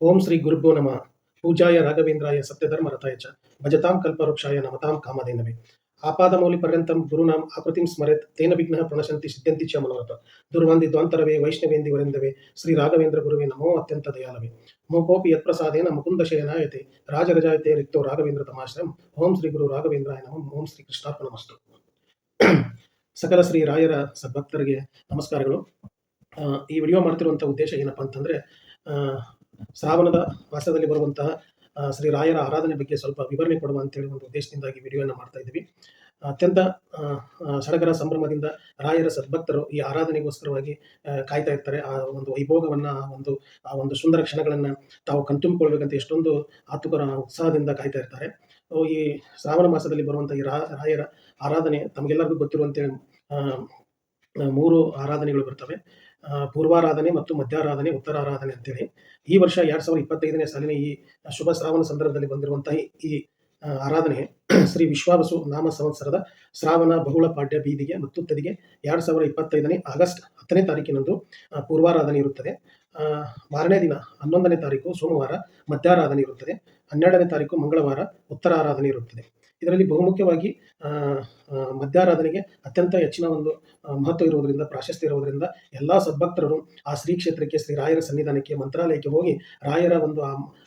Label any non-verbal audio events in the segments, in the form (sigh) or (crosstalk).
ಓಂ ಶ್ರೀ ಗುರುಭ್ಯೋ ನಮಃ. ಪೂಜಾಯ ರಾಘವೇಂದ್ರಾಯ ಸತ್ಯಧರ್ಮ ರಥಾಯ ಚ ಭಜತಾಂ ಕಲ್ಪವೃಕ್ಷಾಯ ನಮತಾಂ ಕಾಮಧೇನವೇ ಆಪಾದಮೌಲಿ ಪರ್ಯಂತಂ ಗುರುನಾಂ ಆಕೃತಿಂ ಸ್ಮರೆತ್ ತೇನ ವಿಘ್ನ ಪ್ರಣಶಂತಿ ಸಿದ್ಧಂತಿ ಚ ಮನೋರಥ. ದುರ್ವಂದಿ ದ್ವಾಂತರವೇ ವೈಷ್ಣವೇಂದಿ ವರೆಂದವೇ ಶ್ರೀ ರಾಘವೇಂದ್ರ ಗುರುವೇ ನಮೋ ಅತ್ಯಂತ ದಯಾಲವೇ. ಮೋಕೋಪಿ ಯತ್ಪ್ರಸಾದೇನ ಮುಕುಂದ ಶಯನಾಯತೆ. ರಾಜರಜಾಯತೆ ರಿಕ್ತೋ ರಾಘವೇಂದ್ರ ತಮಾಶ್ರಂ ಓಂ ಶ್ರೀ ಗುರು ರಾಘವೇಂದ್ರಾಯ ನಮಃ. ಓಂ ಶ್ರೀ ಕೃಷ್ಣಾರ್ಪಣಮಸ್ತು ಸಕಲ ಶ್ರೀ ರಾಯರ ಸದ್ಭಕ್ತರಿಗೆ ನಮಸ್ಕಾರಗಳು. ಈ ವಿಡಿಯೋ ಮಾಡ್ತಿರುವಂಥ ಉದ್ದೇಶ ಏನಪ್ಪ ಅಂತಂದರೆ ಶ್ರಾವಣದ ಮಾಸದಲ್ಲಿ ಬರುವಂತಹ ಶ್ರೀ ರಾಯರ ಆರಾಧನೆ ಬಗ್ಗೆ ಸ್ವಲ್ಪ ವಿವರಣೆ ಕೊಡುವ ಅಂತೇಳಿ ಒಂದು ಉದ್ದೇಶದಿಂದಾಗಿ ವಿಡಿಯೋನ ಮಾಡ್ತಾ ಇದ್ದೀವಿ. ಅತ್ಯಂತ ಸಡಗರ ಸಂಭ್ರಮದಿಂದ ರಾಯರ ಸದ್ಭಕ್ತರು ಈ ಆರಾಧನೆಗೋಸ್ಕರವಾಗಿ ಕಾಯ್ತಾ ಇರ್ತಾರೆ. ಆ ಒಂದು ವೈಭೋಗವನ್ನು, ಆ ಒಂದು ಆ ಒಂದು ಸುಂದರ ಕ್ಷಣಗಳನ್ನು ತಾವು ಕಣ್ತುಂಬಿಕೊಳ್ಬೇಕಂತ ಎಷ್ಟೊಂದು ಆತುಕರ ಉತ್ಸಾಹದಿಂದ ಕಾಯ್ತಾ ಇರ್ತಾರೆ. ಈ ಶ್ರಾವಣ ಮಾಸದಲ್ಲಿ ಬರುವಂಥ ಈ ರಾಯರ ಆರಾಧನೆ ತಮಗೆಲ್ಲರಿಗೂ ಗೊತ್ತಿರುವಂತೆ ಮೂರು ಆರಾಧನೆಗಳು ಬರ್ತವೆ. ಪೂರ್ವಾರಾಧನೆ ಮತ್ತು ಮಧ್ಯಾರಾಧನೆ, ಉತ್ತರಾರಾಧನೆ ಅಂತೇಳಿ. ಈ ವರ್ಷ ಎರಡ್ ಸಾವಿರದ ಇಪ್ಪತ್ತೈದನೇ ಸಾಲಿನ ಈ ಶುಭ ಶ್ರಾವಣ ಸಂದರ್ಭದಲ್ಲಿ ಬಂದಿರುವಂತಹ ಈ- ಆರಾಧನೆ (clears throat) ಶ್ರೀ ವಿಶ್ವಾವಸು ನಾಮ ಸಂವತ್ಸರದ ಶ್ರಾವಣ ಬಹುಳ ಪಾಡ್ಯ ಬೀದಿಗೆ ಮತ್ತು ತದಿಗೆ ಎರಡು ಸಾವಿರದ ಇಪ್ಪತ್ತೈದನೇ ಆಗಸ್ಟ್ ಹತ್ತನೇ ತಾರೀಕಿನಂದು ಪೂರ್ವಾರಾಧನೆ ಇರುತ್ತದೆ. ಮಾರನೇ ದಿನ ಹನ್ನೊಂದನೇ ತಾರೀಕು ಸೋಮವಾರ ಮಧ್ಯಾರಾಧನೆ ಇರುತ್ತದೆ. ಹನ್ನೆರಡನೇ ತಾರೀಕು ಮಂಗಳವಾರ ಉತ್ತರಾರಾಧನೆ ಇರುತ್ತದೆ. ಇದರಲ್ಲಿ ಬಹುಮುಖ್ಯವಾಗಿ ಮಧ್ಯಾರಾಧನೆಗೆ ಅತ್ಯಂತ ಹೆಚ್ಚಿನ ಒಂದು ಮಹತ್ವ ಇರುವುದರಿಂದ, ಪ್ರಾಶಸ್ತ್ಯ ಇರುವುದರಿಂದ ಎಲ್ಲ ಸದ್ಭಕ್ತರು ಆ ಶ್ರೀ ಕ್ಷೇತ್ರಕ್ಕೆ, ಶ್ರೀ ರಾಯರ ಸನ್ನಿಧಾನಕ್ಕೆ, ಮಂತ್ರಾಲಯಕ್ಕೆ ಹೋಗಿ ರಾಯರ ಒಂದು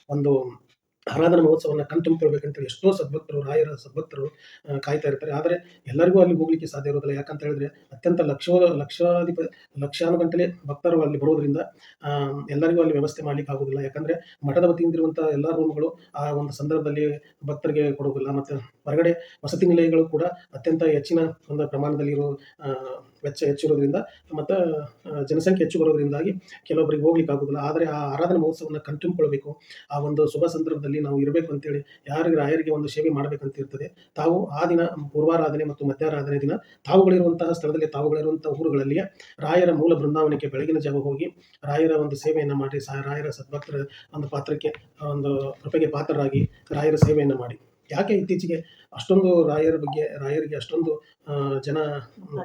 ಒಂದು ಆರಾಧನಾ ಮಹೋತ್ಸವವನ್ನು ಕಣ್ತುಂಬಿಕೊಳ್ಬೇಕಂತೇಳಿ ಎಷ್ಟೋ ಸದ್ಭಕ್ತರು, ರಾಯರ ಸದ್ಭಕ್ತರು ಕಾಯ್ತಾ ಇರ್ತಾರೆ. ಆದರೆ ಎಲ್ಲರಿಗೂ ಅಲ್ಲಿ ಹೋಗ್ಲಿಕ್ಕೆ ಸಾಧ್ಯ ಇರೋದಿಲ್ಲ ಯಾಕಂತ ಹೇಳಿದ್ರೆ ಅತ್ಯಂತ ಲಕ್ಷೋ, ಲಕ್ಷಾಧಿಪ ಲಕ್ಷಾನುಗಂಟಲೆ ಭಕ್ತರು ಅಲ್ಲಿ ಬರೋದ್ರಿಂದ ಎಲ್ಲರಿಗೂ ಅಲ್ಲಿ ವ್ಯವಸ್ಥೆ ಮಾಡ್ಲಿಕ್ಕೆ ಆಗೋದಿಲ್ಲ ಯಾಕಂದ್ರೆ ಮಠದ ವತಿಯಿಂದ ಎಲ್ಲ ರೂಮ್ಗಳು ಆ ಒಂದು ಸಂದರ್ಭದಲ್ಲಿ ಭಕ್ತರಿಗೆ ಕೊಡೋದಿಲ್ಲ ಮತ್ತು ಹೊರಗಡೆ ವಸತಿ ನಿಲಯಗಳು ಕೂಡ ಅತ್ಯಂತ ಹೆಚ್ಚಿನ ಒಂದು ಪ್ರಮಾಣದಲ್ಲಿರೋ ವೆಚ್ಚ ಹೆಚ್ಚಿರೋದ್ರಿಂದ ಮತ್ತು ಜನಸಂಖ್ಯೆ ಹೆಚ್ಚು ಬರೋದ್ರಿಂದಾಗಿ ಕೆಲವೊಬ್ಬರಿಗೆ ಹೋಗ್ಲಿಕ್ಕೆ ಆಗೋದಿಲ್ಲ. ಆದರೆ ಆ ಆರಾಧನಾ ಮಹೋತ್ಸವವನ್ನು ಕಣ್ತುಂಬಿಕೊಳ್ಬೇಕು ಆ ಒಂದು ಶುಭ ಸಂದರ್ಭದಲ್ಲಿ ನಾವು ಇರಬೇಕು ಅಂತೇಳಿ ಯಾರಿಗೆ ರಾಯರಿಗೆ ಒಂದು ಸೇವೆ ಮಾಡಬೇಕಂತ ಇರ್ತದೆ. ತಾವು ಆ ದಿನ ಪೂರ್ವಾರಾಧನೆ ಮತ್ತು ಮಧ್ಯಾರಾಧನೆ ದಿನ ತಾವುಗಳಿರುವಂತಹ ಸ್ಥಳದಲ್ಲಿ ತಾವುಗಳಿರುವಂತಹ ಊರುಗಳಲ್ಲಿಯೇ ರಾಯರ ಮೂಲ ಬೃಂದಾವನಕ್ಕೆ ಬೆಳಗಿನ ಜಾವ ಹೋಗಿ ರಾಯರ ಒಂದು ಸೇವೆಯನ್ನು ಮಾಡಿ ರಾಯರ ಸದ್ಭಕ್ತರ ಒಂದು ಪಾತ್ರಕ್ಕೆ ಒಂದು ಕೃಪೆಗೆ ಪಾತ್ರರಾಗಿ ರಾಯರ ಸೇವೆಯನ್ನು ಮಾಡಿ. ಯಾಕೆ ಇತ್ತೀಚೆಗೆ ಅಷ್ಟೊಂದು ರಾಯರ ಬಗ್ಗೆ, ರಾಯರಿಗೆ ಅಷ್ಟೊಂದು ಜನ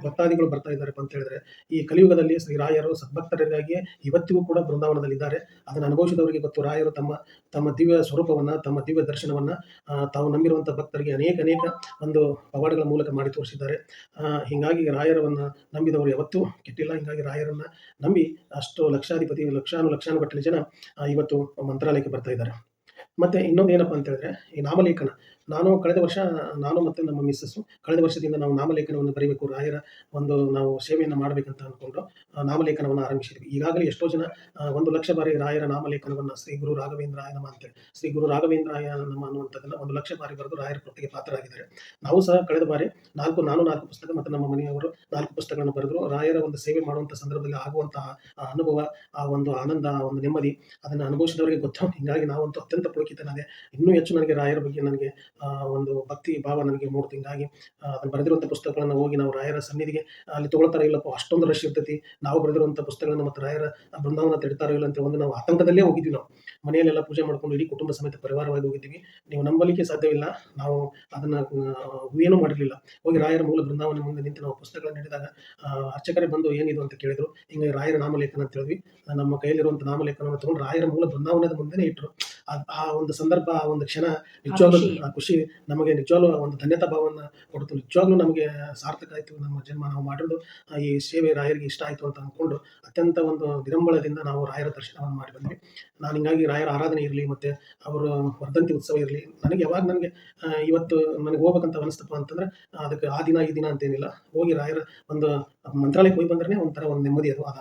ಭಕ್ತಾದಿಗಳು ಬರ್ತಾ ಇದ್ದಾರೆ ಅಂತ ಹೇಳಿದ್ರೆ, ಈ ಕಲಿಯುಗದಲ್ಲಿ ಶ್ರೀ ರಾಯರು ಸದ್ಭಕ್ತರಿಗಾಗಿಯೇ ಇವತ್ತಿಗೂ ಕೂಡ ಬೃಂದಾವನದಲ್ಲಿದ್ದಾರೆ. ಅದನ್ನು ಅನುಭವಿಸಿದವರಿಗೆ ಗೊತ್ತು, ರಾಯರು ತಮ್ಮ ತಮ್ಮ ದಿವ್ಯ ಸ್ವರೂಪವನ್ನು, ತಮ್ಮ ದಿವ್ಯ ದರ್ಶನವನ್ನು ತಾವು ನಂಬಿರುವಂಥ ಭಕ್ತರಿಗೆ ಅನೇಕ ಅನೇಕ ಒಂದು ಪವಾಡಗಳ ಮೂಲಕ ಮಾಡಿ ತೋರಿಸಿದ್ದಾರೆ. ಹೀಗಾಗಿ ರಾಯರವನ್ನು ನಂಬಿದವರು ಯಾವತ್ತೂ ಕೆಟ್ಟಿಲ್ಲ. ಹೀಗಾಗಿ ರಾಯರನ್ನು ನಂಬಿ ಅಷ್ಟು ಲಕ್ಷಾಧಿಪತಿ ಲಕ್ಷಾನು ಲಕ್ಷಾನುಗಟ್ಟಲೆ ಜನ ಇವತ್ತು ಮಂತ್ರಾಲಯಕ್ಕೆ ಬರ್ತಾ ಇದ್ದಾರೆ. ಮತ್ತೆ ಇನ್ನೊಂದು ಏನಪ್ಪ ಅಂತ ಹೇಳಿದ್ರೆ ಈ ನಾಮಲೇಖನ. ನಾನು ಕಳೆದ ವರ್ಷ, ನಾನು ಮತ್ತು ನಮ್ಮ ಮಿಸ್ಸಸ್ಸು ಕಳೆದ ವರ್ಷದಿಂದ ನಾವು ನಾಮಲೇಖನವನ್ನು ಬರೀಬೇಕು. ರಾಯರ ಒಂದು ನಾವು ಸೇವೆಯನ್ನು ಮಾಡಬೇಕಂತ ಅಂದ್ಕೊಂಡು ನಾಮಲೇಖನವನ್ನು ಆರಂಭಿಸಿದ್ವಿ. ಈಗಾಗಲೇ ಎಷ್ಟೋ ಜನ ಒಂದು ಲಕ್ಷ ಬಾರಿ ರಾಯರ ನಾಮಲೇಖನವನ್ನು ಶ್ರೀ ಗುರು ರಾಘವೇಂದ್ರಾಯ ನಮ ಅಂತೇಳಿ ಶ್ರೀ ಗುರು ರಾಘವೇಂದ್ರಾಯ ನಮ್ಮ ಅನ್ನುವಂಥದ್ದನ್ನು ಒಂದು ಲಕ್ಷ ಬಾರಿ ಬರೆದು ರಾಯರ ಕೃತಿಗೆ ಪಾತ್ರರಾಗಿದ್ದಾರೆ. ನಾವು ಸಹ ಕಳೆದ ಬಾರಿ ನಾಲ್ಕು, ನಾನು ನಾಲ್ಕು ಪುಸ್ತಕ ಮತ್ತು ನಮ್ಮ ಮನೆಯವರು ನಾಲ್ಕು ಪುಸ್ತಕಗಳನ್ನು ಬರೆದರು. ರಾಯರ ಒಂದು ಸೇವೆ ಮಾಡುವಂಥ ಸಂದರ್ಭದಲ್ಲಿ ಆಗುವಂತಹ ಅನುಭವ, ಆ ಒಂದು ಆನಂದ ಒಂದು ನೆಮ್ಮದಿ, ಅದನ್ನು ಅನುಭವಿಸಿದವರಿಗೆ ಗೊತ್ತು. ಹೀಗಾಗಿ ನಾವಂತೂ ಅತ್ಯಂತ ಪುಳಕಿತನಾದೆ. ಇನ್ನೂ ಹೆಚ್ಚು ನನಗೆ ರಾಯರ ಬಗ್ಗೆ ನನಗೆ ಒಂದು ಭಕ್ತಿ ಭಾವ ನನಗೆ ಮೂಡ್ತು ಹಿಂಗಾಗಿ ಅದನ್ನು ಬರೆದಿರುವಂಥ ಪುಸ್ತಕಗಳನ್ನು ಹೋಗಿ ನಾವು ರಾಯರ ಸನ್ನಿಧಿಗೆ, ಅಲ್ಲಿ ತಗೊಳ್ತಾರೋ ಇಲ್ಲಪ್ಪ ಅಷ್ಟೊಂದು ರಶ್ ಇರ್ತೈತಿ. ನಾವು ಬರೆದಿರುವಂಥ ಪುಸ್ತಕಗಳನ್ನು ಮತ್ತು ರಾಯರ ಬೃಂದಾವನ ತಡಿತಾರೋ ಇಲ್ಲ ಅಂತ ಒಂದು ನಾವು ಆತಂಕದಲ್ಲೇ ಹೋಗಿದ್ವಿ ನಾವು. ಮನೆಯಲ್ಲೆಲ್ಲ ಪೂಜೆ ಮಾಡ್ಕೊಂಡು ಇಡೀ ಕುಟುಂಬ ಸಮೇತ ಪರಿವಾರವಾಗಿ ಹೋಗಿದ್ದೀವಿ. ನೀವು ನಂಬಲಿಕ್ಕೆ ಸಾಧ್ಯವಿಲ್ಲ. ನಾವು ಅದನ್ನು ಏನು ಮಾಡಿರಲಿಲ್ಲ. ಹೋಗಿ ರಾಯರ ಮೂಲ ಬೃಂದಾವನ ಮುಂದೆ ನಿಂತು ನಾವು ಪುಸ್ತಕಗಳನ್ನು ಹಿಡಿದಾಗ ಅರ್ಚಕರೇ ಬಂದು ಏನಿದು ಅಂತ ಕೇಳಿದ್ರು. ಹಿಂಗೆ ರಾಯರ ನಾಮಲೇಖನ ಅಂತ ಹೇಳಿದ್ವಿ. ನಮ್ಮ ಕೈಯಲ್ಲಿರುವಂಥ ನಾಮಲೇಖನವನ್ನು ತಗೊಂಡು ರಾಯರ ಮೂಲ ಬೃಂದಾವನದ ಮುಂದೆನೇ ಇಟ್ಟರು ಆ- ಒಂದು ಸಂದರ್ಭ ಆ ಒಂದು ಕ್ಷಣ ನಿಜವಾಗ್ಲೂ. ಆ ಖುಷಿ ನಮಗೆ ನಿಜವಾಗ್ಲೂ ಒಂದು ಧನ್ಯತಾ ಭಾವವನ್ನು ಕೊಡ್ತು. ನಿಜವಾಗ್ಲೂ ನಮಗೆ ಸಾರ್ಥಕ ಆಯಿತು ನಮ್ಮ ಜನ್ಮ ನಾವು ಮಾಡಿರೋದು ಈ ಸೇವೆ ರಾಯರಿಗೆ ಇಷ್ಟ ಆಯಿತು ಅಂತ ಅಂದ್ಕೊಂಡು ಅತ್ಯಂತ ಒಂದು ವಿಡಂಬಳದಿಂದ ನಾವು ರಾಯರ ದರ್ಶನವನ್ನು ಮಾಡಿ ಬಂದ್ವಿ. ನಾನು ಹಿಂಗಾಗಿ ರಾಯರ ಆರಾಧನೆ ಇರಲಿ ಮತ್ತು ಅವರು ವರ್ಧಂತಿ ಉತ್ಸವ ಇರಲಿ. ನನಗೆ ಯಾವಾಗ ನನಗೆ ಇವತ್ತು ನನಗೆ ಹೋಗ್ಬೇಕಂತ ಅನಿಸ್ತಪ್ಪ ಅಂತಂದ್ರೆ ಅದಕ್ಕೆ ಆ ದಿನ ಈ ದಿನ ಅಂತೇನಿಲ್ಲ. ಹೋಗಿ ರಾಯರ ಒಂದು ಮಂತ್ರಾಲಯಕ್ಕೆ ಹೋಗಿ ಬಂದ್ರೆ ಒಂಥರ ಒಂದು ನೆಮ್ಮದಿ ಅದು. ಅದ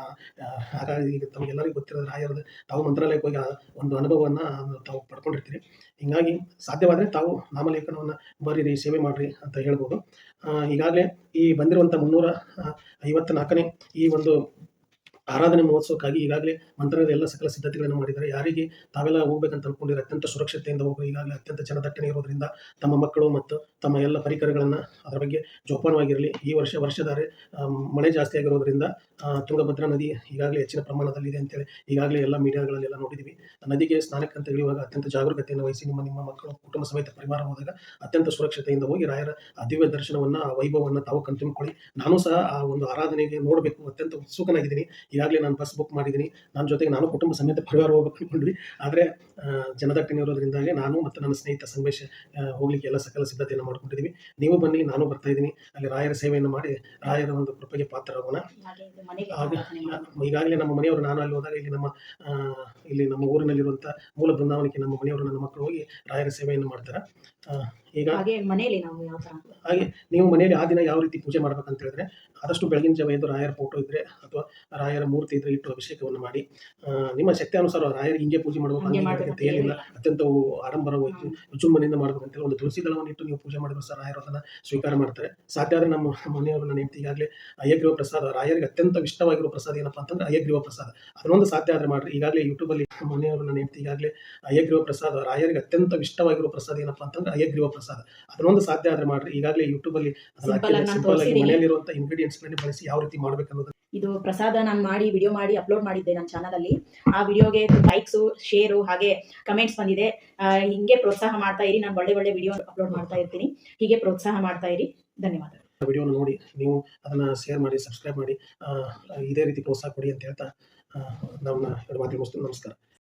ಹಾಗಾಗಿ ಈಗ ತಮಗೆಲ್ಲರಿಗೂ ಗೊತ್ತಿರೋದು ರಾಯರದ ತಾವು ಮಂತ್ರಾಲಯಕ್ಕೆ ಹೋಗಿ ಆ ಒಂದು ಅನುಭವವನ್ನು ತಾವು ಪಡ್ಕೊಂಡಿರ್ತೀರಿ. ಹೀಗಾಗಿ ಸಾಧ್ಯವಾದರೆ ತಾವು ನಾಮಲೇಖನವನ್ನು ಬರೀರಿ, ಸೇವೆ ಮಾಡಿರಿ ಅಂತ ಹೇಳ್ಬೋದು. ಈಗಾಗಲೇ ಈ ಬಂದಿರುವಂಥ ಮುನ್ನೂರ ಐವತ್ತ ನಾಲ್ಕನೇ ಈ ಒಂದು ಆರಾಧನೆ ಮಹೋತ್ಸವಕ್ಕಾಗಿ ಈಗಾಗಲೇ ಮಂತ್ರಾಲಯದ ಎಲ್ಲ ಸಕಲ ಸಿದ್ಧತೆಗಳನ್ನು ಮಾಡಿದ್ದಾರೆ. ಯಾರಿಗೆ ತಾವೆಲ್ಲ ಹೋಗ್ಬೇಕಂತ ಅನ್ಕೊಂಡಿದ್ರೆ ಅತ್ಯಂತ ಸುರಕ್ಷತೆಯಿಂದ ಹೋಗಿ ಈಗಾಗಲೇ ಅತ್ಯಂತ ಜನದಟ್ಟಣೆ ಇರೋದ್ರಿಂದ ತಮ್ಮ ಮಕ್ಕಳು ಮತ್ತು ತಮ್ಮ ಎಲ್ಲ ಪರಿಕರಗಳನ್ನು ಅದರ ಬಗ್ಗೆ ಜೋಪಾನವಾಗಿರಲಿ. ಈ ವರ್ಷ ವರ್ಷಧಾರೆ ಮಳೆ ಜಾಸ್ತಿ ಆಗಿರೋದ್ರಿಂದ ತುಂಗಭದ್ರಾ ನದಿ ಈಗಾಗಲೇ ಹೆಚ್ಚಿನ ಪ್ರಮಾಣದಲ್ಲಿದೆ ಅಂತೇಳಿ ಈಗಾಗಲೇ ಎಲ್ಲ ಮೀಡಿಯಾಗಳಲ್ಲೆಲ್ಲ ನೋಡಿದ್ದೀವಿ ನದಿಗೆ ಸ್ನಾನಕ್ಕೆ ಅಂತ ಇಳಿಯುವಾಗ ಅತ್ಯಂತ ಜಾಗರೂಕತೆಯನ್ನು ವಹಿಸಿ ನಿಮ್ಮ ನಿಮ್ಮ ಮಕ್ಕಳು ಕುಟುಂಬ ಸಮೇತ ಪರಿವಾರ ಹೋದಾಗ ಅತ್ಯಂತ ಸುರಕ್ಷತೆಯಿಂದ ಹೋಗಿ ರಾಯರ ದಿವ್ಯ ದರ್ಶನವನ್ನು, ಆ ವೈಭವವನ್ನು ತಾವು ಕಣ್ತುಂಬಿಕೊಳ್ಳಿ. ನಾನು ಸಹ ಆ ಒಂದು ಆರಾಧನೆಗೆ ನೋಡಬೇಕು. ಅತ್ಯಂತ ಉತ್ಸುಕನಾಗಿದ್ದೀನಿ. ಈಗಾಗಲೇ ನಾನು ಬಸ್ ಬುಕ್ ಮಾಡಿದ್ದೀನಿ. ನನ್ನ ಜೊತೆಗೆ ನಾನು ಕುಟುಂಬ ಸಮೇತ ಪರಿವಾರ ಹೋಗ್ಬೇಕು ಅಂದ್ಕೊಂಡ್ವಿ ಆದರೆ ಜನದಟ್ಟಣೆ ಇರೋದ್ರಿಂದಾಗಿ ನಾನು ಮತ್ತು ನನ್ನ ಸ್ನೇಹಿತ ಸಂಗಮೇಶ್ ಹೋಗ್ಲಿಕ್ಕೆ ಎಲ್ಲ ಸಕಲ ಸಿದ್ಧತೆಯನ್ನು ಮಾಡ್ಕೊಂಡಿದ್ದೀವಿ ನೀವು ಬನ್ನಿ ನಾನು ಬರ್ತಾ ಇದ್ದೀನಿ. ಅಲ್ಲಿ ರಾಯರ ಸೇವೆಯನ್ನು ಮಾಡಿ ರಾಯರ ಒಂದು ಕೃಪೆಗೆ ಪಾತ್ರರಾಗೋಣ. ಈಗಾಗಲೇ ನಮ್ಮ ಮನೆಯವರು ನಾನು ಅಲ್ಲಿ ಹೋದಾಗ ಇಲ್ಲಿ ನಮ್ಮ ಇಲ್ಲಿ ನಮ್ಮ ಊರಿನಲ್ಲಿರುವಂಥ ಮೂಲ ಬೃಂದಾವನಕ್ಕೆ ನಮ್ಮ ಮನೆಯವರು ನನ್ನ ಮಕ್ಕಳು ಹೋಗಿ ರಾಯರ ಸೇವೆಯನ್ನು ಮಾಡ್ತಾರೆ. ಈಗ ಹಾಗೆ ಮನೆಯಲ್ಲಿ ನಾವು ಯಾವ ತರ? ಹಾಗೆ ನೀವು ಮನೆಯಲ್ಲಿ ಆ ದಿನ ಯಾವ ರೀತಿ ಪೂಜೆ ಮಾಡ್ಬೇಕಂತ ಹೇಳಿದ್ರೆ ಆದಷ್ಟು ಬೆಳಗಿನ ಜಾವ ಎದ್ದು ರಾಯರ ಫೋಟೋ ಇದ್ದರೆ ಅಥವಾ ರಾಯರ ಮೂರ್ತಿ ಇದ್ರೆ ಇಟ್ಟು ಅಭಿಷೇಕವನ್ನು ಮಾಡಿ ನಿಮ್ಮ ಶಕ್ತಿ ಅನುಸಾರ ರಾಯರ ಹಿಂಗೆ ಪೂಜೆ ಮಾಡಬೇಕು ಮಾಡ್ಬೇಕು ಏನಿಲ್ಲ ಅತ್ಯಂತ ಆಡಂಬರ ವಿಜೃಂಭಣೆಯಿಂದ ಮಾಡಬೇಕಂತ ಒಂದು ತುಳಸಿ ದಳವನ್ನು ಇಟ್ಟು ನೀವು ಪೂಜೆ ಮಾಡಿದ್ರು ಸಹ ರಾಯರು ಅದನ್ನು ಸ್ವೀಕಾರ ಮಾಡ್ತಾರೆ. ಸಾಧ್ಯ ಆದರೆ ನಮ್ಮ ಮನೆಯವರು ನನ್ನ ಹೆಂಡತಿ ಈಗಾಗಲೇ ಅಯ್ಯಗ್ರೀವ ಪ್ರಸಾದ ರಾಯರಿಗೆ ಅತ್ಯಂತ ಇಷ್ಟವಾಗಿರೋ ಪ್ರಸಾದ ಏನಪ್ಪ ಅಂತಂದ್ರೆ ಅಯ್ಯಗ್ರೀವ ಪ್ರಸಾದ. ಅದನ್ನೊಂದು ಸಾಧ್ಯ ಆದರೆ ಮಾಡ್ರಿ. ಈಗಾಗಲೇ ಯೂಟ್ಯೂಬಲ್ಲಿ ಮನೆಯವರು ನನ್ನ ಹೆಂಡತಿ ಈಗಾಗಲೇ ಅಯ್ಯಗ್ರೀವ ಪ್ರಸಾದ ರಾಯರಿಗೆ ಅತ್ಯಂತ ಇಷ್ಟವಾಗಿರೋ ಪ್ರಸಾದ ಏನಪ್ಪ ಅಂತಂದ್ರೆ ಅಯ್ಯಗ್ರೀವ ಪ್ರಸಾದ. ಅದನ್ನೊಂದು ಸಾಧ್ಯ ಆದರೆ ಮಾಡ್ರಿ. ಈಗಾಗಲೇ ಯೂಟ್ಯೂಬಲ್ಲಿ ಸಿಂಪಲ್ ಆಗಿ. ಮನೆಯಲ್ಲಿರುವಂಥ ಇಂಗ್ರೀಡಿಯೆಂಟ್ಸ್ಗಳನ್ನ ಬಳಸಿ ಯಾವ ರೀತಿ ಮಾಡ್ಬೇಕು ಅನ್ನೋದು ಇದು ಪ್ರಸಾದ ನಾನು ಮಾಡಿ ವಿಡಿಯೋ ಮಾಡಿ ಅಪ್ಲೋಡ್ ಮಾಡಿದ್ದೆ ನನ್ನ ಚಾನಲಲ್ಲಿ ಆ ವಿಡಿಯೋಗೆ ಲೈಕ್ಸು ಶೇರು ಹಾಗೆ ಕಮೆಂಟ್ಸ್ ಬಂದಿದೆ. ಹಿಂಗೆ ಪ್ರೋತ್ಸಾಹ ಮಾಡ್ತಾ ಇರಿ. ನಾನು ಒಳ್ಳೆ ಒಳ್ಳೆ ವಿಡಿಯೋ ಅಪ್ಲೋಡ್ ಮಾಡ್ತಾ ಇರ್ತೀನಿ. ಹೀಗೆ ಪ್ರೋತ್ಸಾಹ ಮಾಡ್ತಾ ಇರಿ. ಧನ್ಯವಾದ. ವಿಡಿಯೋನ ನೋಡಿ, ನೀವು ಅದನ್ನು ಶೇರ್ ಮಾಡಿ ಸಬ್ಸ್ಕ್ರೈಬ್ ಮಾಡಿ ಇದೇ ರೀತಿ ಪ್ರೋತ್ಸಾಹ ಕೊಡಿ ಅಂತ ಹೇಳ್ತಾ ನಮ್ಮ ನಮಸ್ಕಾರ.